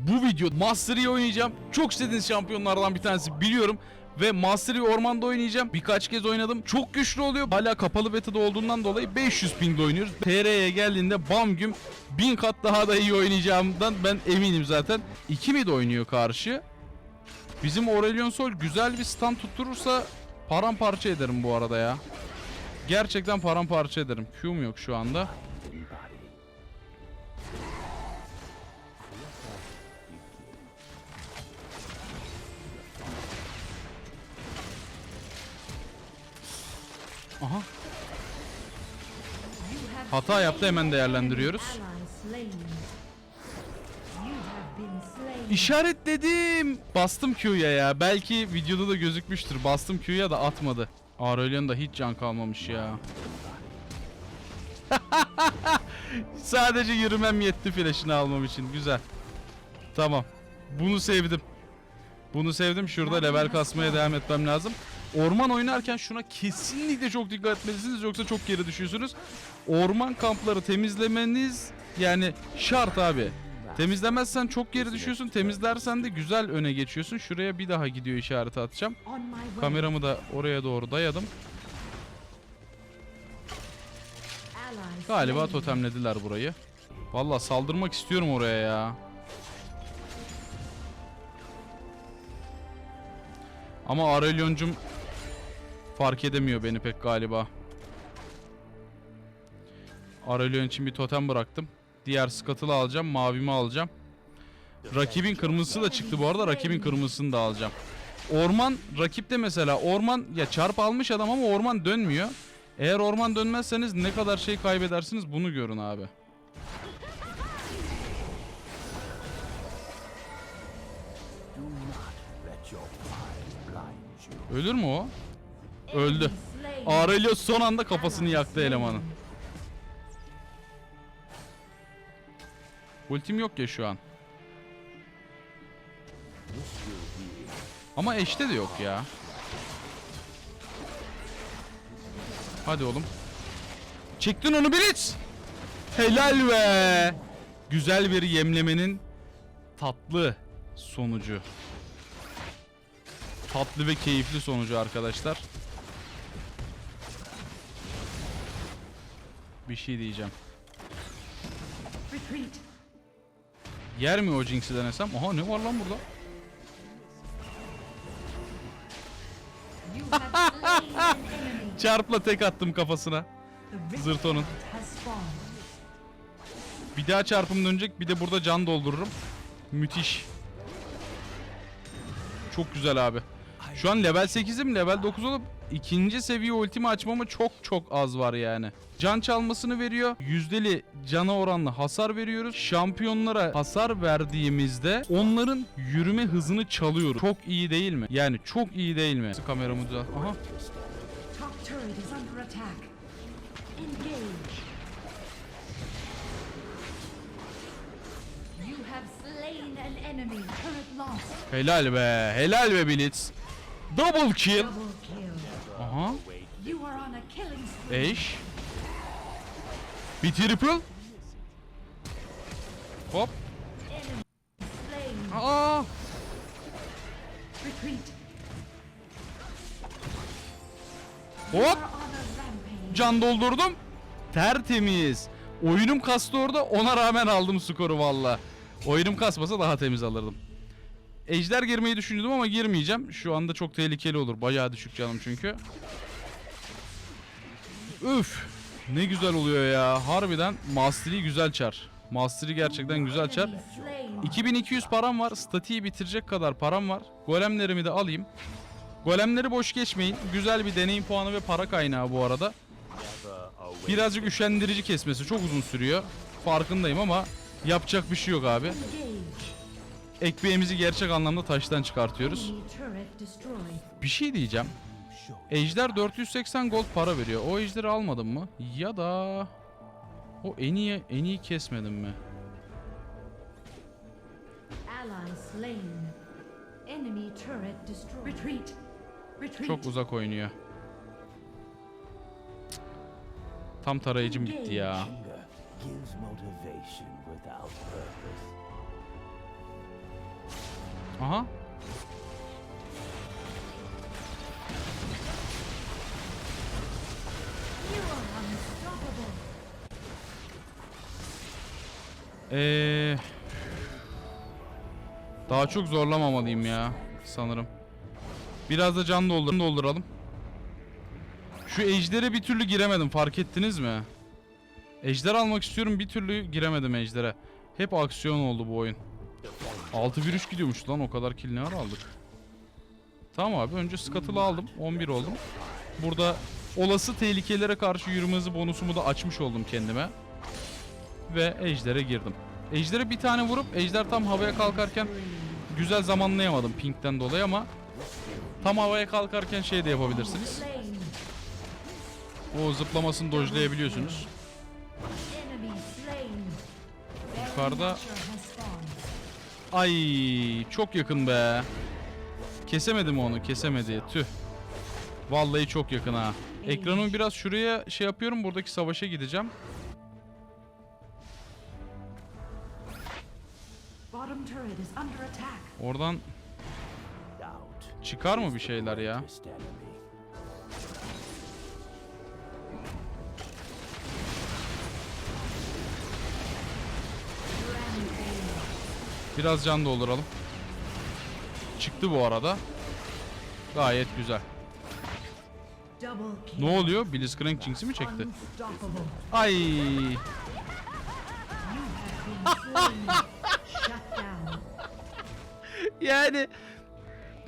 Bu video Mastery oynayacağım. Çok istediğiniz şampiyonlardan bir tanesi biliyorum. Ve Mastery ormanda oynayacağım. Birkaç kez oynadım. Çok güçlü oluyor. Hala kapalı beta'da olduğundan dolayı 500 pingde oynuyoruz. TR'ye geldiğinde bam güm 1000 kat daha da iyi oynayacağımdan ben eminim zaten. 2 mid oynuyor karşı. Bizim Aurelion Sol güzel bir stun tutturursa paramparça ederim bu arada ya. Gerçekten paramparça ederim. Q'm yok şu anda. Aha. Hata yaptı hemen değerlendiriyoruz. İşaretledim. Bastım Q'ya ya. Belki videoda da gözükmüştür. Bastım Q'ya da atmadı. Aurelion da hiç can kalmamış ya. Sadece yürümem yetti flash'ını almam için. Güzel. Tamam. Bunu sevdim. Bunu sevdim. Şurada level kasmaya devam etmem lazım. Orman oynarken şuna kesinlikle çok dikkat etmelisiniz yoksa çok geri düşüyorsunuz. Orman kampları temizlemeniz yani şart abi. Temizlemezsen çok geri düşüyorsun. Temizlersen de güzel öne geçiyorsun. Şuraya bir daha gidiyor işareti atacağım. Kameramı da oraya doğru dayadım. Galiba totemlediler burayı. Valla saldırmak istiyorum oraya ya. Ama Aurelion'cum fark edemiyor beni pek galiba. Aurelion için bir totem bıraktım. Diğer Scuttle'ı alacağım. Mavimi alacağım. Rakibin kırmızısı da çıktı bu arada. Rakibin kırmızısını da alacağım. Orman rakipte mesela orman ya çarp almış adam ama orman dönmüyor. Eğer orman dönmezseniz ne kadar şey kaybedersiniz bunu görün abi. Ölür mü o? Öldü. Aurelios son anda kafasını yaktı elemanın. Ultim yok ya şu an. Ama eşte de yok ya. Hadi oğlum. Çektin onu Blitz. Helal be. Güzel bir yemlemenin tatlı sonucu. Tatlı ve keyifli sonucu arkadaşlar. Bir şey diyeceğim. Yer mi o Jinx'i denesem? Aha ne var lan burada? Çarpla tek attım kafasına. Zırtonun. Bir daha çarpım dönecek bir de burada can doldururum. Müthiş. Çok güzel abi. Şu an level 8'im level 9 olup ikinci seviye ultimi açmama çok çok az var yani. Can çalmasını veriyor. Yüzdeli cana oranlı hasar veriyoruz. Şampiyonlara hasar verdiğimizde onların yürüme hızını çalıyoruz. Çok iyi değil mi? Yani çok iyi değil mi? Kameramı düzelt. Aha. Helal be. Helal be Blitz. Double kill. Double kill. Aha. Eş. Bir triple. Hop. Aa. Hop. Can doldurdum. Tertemiz. Oyunum kastı orada ona rağmen aldım skoru valla. Oyunum kasmasa daha temiz alırdım. Ejder girmeyi düşündüm ama girmeyeceğim. Şu anda çok tehlikeli olur. Bayağı düşük canım çünkü. Üf. Ne güzel oluyor ya. Harbiden Mastery güzel çar. Mastery gerçekten güzel çar. Enemy slain. 2200 param var. Statiği bitirecek kadar param var. Golemlerimi de alayım. Golemleri boş geçmeyin. Güzel bir deneyim puanı ve para kaynağı bu arada. Birazcık üşendirici kesmesi çok uzun sürüyor. Farkındayım ama yapacak bir şey yok abi. Ekmeğimizi gerçek anlamda taştan çıkartıyoruz. Bir şey diyeceğim. Ejder 480 gold para veriyor. O ejderi almadım mı? Ya da o en iyi en iyi kesmedim mi? Çok uzak oynuyor. Tam tarayıcım bitti ya. Aha. Ee, daha çok zorlamamalıyım ya sanırım. Biraz da can doldur dolduralım. Şu ejdere bir türlü giremedim fark ettiniz mi? Ejder almak istiyorum bir türlü giremedim ejdere. Hep aksiyon oldu bu oyun. 6-1-3 gidiyormuş lan o kadar kill ne ara aldık. Tamam abi önce Scuttle'ı aldım 11 oldum. Burada olası tehlikelere karşı yürüme hızı bonusumu da açmış oldum kendime. Ve ejdere girdim. Ejdere bir tane vurup ejder tam havaya kalkarken güzel zamanlayamadım pinkten dolayı ama tam havaya kalkarken şey de yapabilirsiniz. O zıplamasını dojlayabiliyorsunuz. Yukarıda. Ay çok yakın be. Kesemedim onu kesemedi tüh. Vallahi çok yakın ha. Ekranımı biraz şuraya şey yapıyorum buradaki savaşa gideceğim. Oradan çıkar mı bir şeyler ya? Biraz can dolduralım. Çıktı bu arada. Gayet güzel. Ne oluyor? Blitzcrank Jinx'i mi çekti? Ay. Yani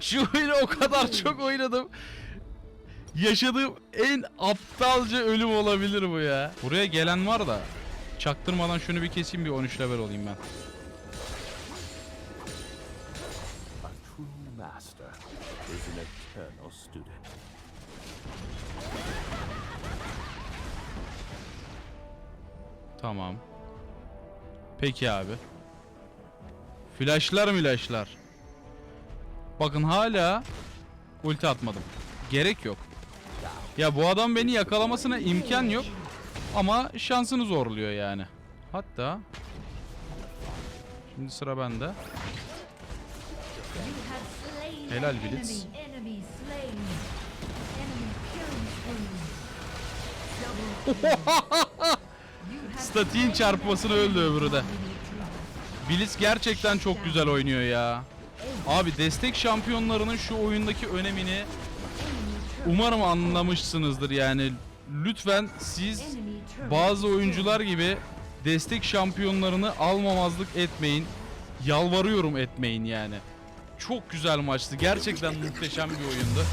şu oyunu o kadar çok oynadım. Yaşadığım en aptalca ölüm olabilir bu ya. Buraya gelen var da çaktırmadan şunu bir keseyim bir 13 level olayım ben. Master is an eternal student. Tamam. Peki abi. Flashlar milashlar. Bakın hala ulti atmadım. Gerek yok. Ya bu adam beni yakalamasına imkan yok. Ama şansını zorluyor yani. Hatta Şimdi sıra bende. You have Statiğin slain çarpmasına öldü öbürü de. Blitz gerçekten çok güzel oynuyor ya. Abi destek şampiyonlarının şu oyundaki önemini umarım anlamışsınızdır yani. Lütfen siz bazı oyuncular gibi destek şampiyonlarını almamazlık etmeyin. Yalvarıyorum etmeyin yani. Çok güzel maçtı. Gerçekten muhteşem bir oyundu.